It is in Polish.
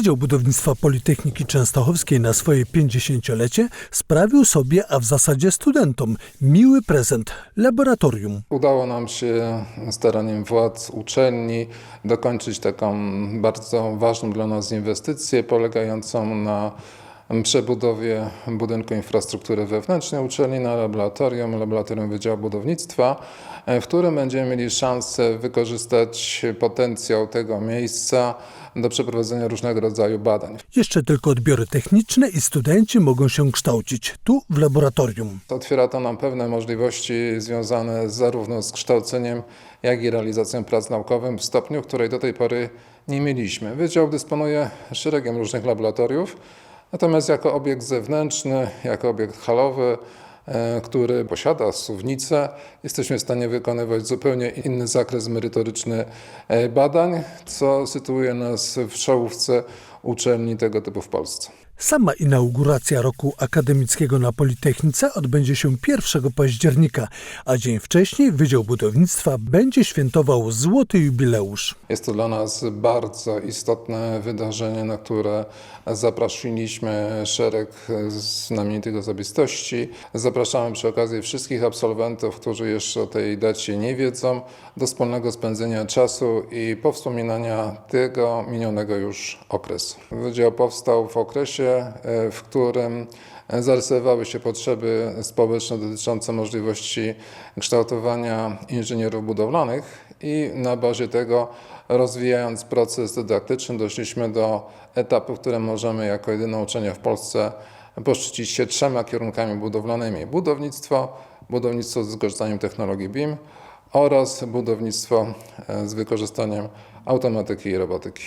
Wydział Budownictwa Politechniki Częstochowskiej na swoje 50-lecie sprawił sobie, a w zasadzie studentom, miły prezent laboratorium. Udało nam się staraniem władz uczelni dokończyć taką bardzo ważną dla nas inwestycję polegającą na przebudowie budynku infrastruktury wewnętrznej uczelni na laboratorium, laboratorium Wydziału Budownictwa, w którym będziemy mieli szansę wykorzystać potencjał tego miejsca do przeprowadzenia różnego rodzaju badań. Jeszcze tylko odbiory techniczne i studenci mogą się kształcić tu w laboratorium. Otwiera to nam pewne możliwości związane zarówno z kształceniem, jak i realizacją prac naukowych w stopniu, której do tej pory nie mieliśmy. Wydział dysponuje szeregiem różnych laboratoriów, natomiast jako obiekt zewnętrzny, jako obiekt halowy, e, który posiada suwnicę, jesteśmy w stanie wykonywać zupełnie inny zakres merytoryczny e, badań, co sytuuje nas w czołówce uczelni tego typu w Polsce. Sama inauguracja roku akademickiego na Politechnice odbędzie się 1 października, a dzień wcześniej Wydział Budownictwa będzie świętował złoty jubileusz. Jest to dla nas bardzo istotne wydarzenie, na które zaprosiliśmy szereg znamienitych osobistości. Zapraszamy przy okazji wszystkich absolwentów, którzy jeszcze o tej dacie nie wiedzą, do wspólnego spędzenia czasu i powspominania tego minionego już okresu. Wydział powstał w okresie, e, w którym zarysowały się potrzeby społeczne dotyczące możliwości kształtowania inżynierów budowlanych i na bazie tego rozwijając proces dydaktyczny doszliśmy do etapu, w którym możemy jako jedyne uczelnia w Polsce poszczycić się trzema kierunkami budowlanymi. Budownictwo, budownictwo z wykorzystaniem technologii BIM oraz budownictwo e, z wykorzystaniem automatyki i robotyki.